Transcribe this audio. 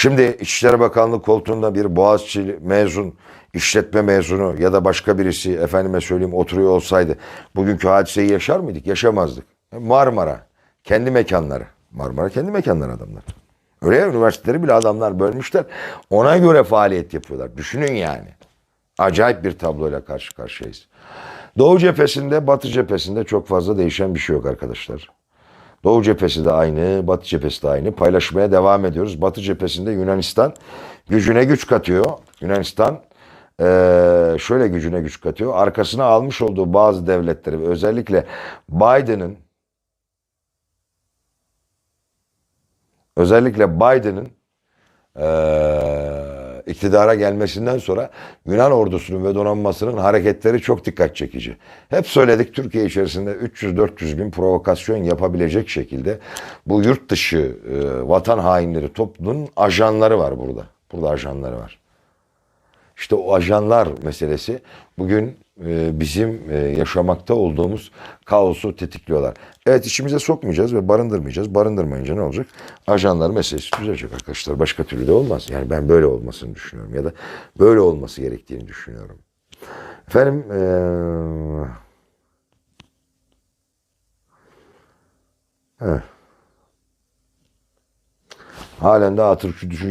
Şimdi İçişleri Bakanlığı koltuğunda bir Boğaziçi mezun, işletme mezunu ya da başka birisi efendime söyleyeyim oturuyor olsaydı bugünkü hadiseyi yaşar mıydık? Yaşamazdık. Marmara, kendi mekanları. Marmara kendi mekanları adamlar. Öyle ya üniversiteleri bile adamlar bölmüşler. Ona göre faaliyet yapıyorlar. Düşünün yani. Acayip bir tabloyla karşı karşıyayız. Doğu cephesinde, Batı cephesinde çok fazla değişen bir şey yok arkadaşlar. Doğu cephesi de aynı, Batı cephesi de aynı. Paylaşmaya devam ediyoruz. Batı cephesinde Yunanistan gücüne güç katıyor. Yunanistan eee, şöyle gücüne güç katıyor. Arkasına almış olduğu bazı devletleri özellikle Biden'ın özellikle Biden'ın eee, iktidara gelmesinden sonra Yunan ordusunun ve donanmasının hareketleri çok dikkat çekici. Hep söyledik Türkiye içerisinde 300-400 bin provokasyon yapabilecek şekilde bu yurt dışı eee, vatan hainleri toplumun ajanları var burada. Burada ajanları var. İşte o ajanlar meselesi bugün e, bizim e, yaşamakta olduğumuz kaosu tetikliyorlar. Evet içimize sokmayacağız ve barındırmayacağız. Barındırmayınca ne olacak? Ajanlar meselesi düzelecek arkadaşlar. Başka türlü de olmaz. Yani ben böyle olmasını düşünüyorum ya da böyle olması gerektiğini düşünüyorum. Efendim eee evet. halen de Atatürkçü düşün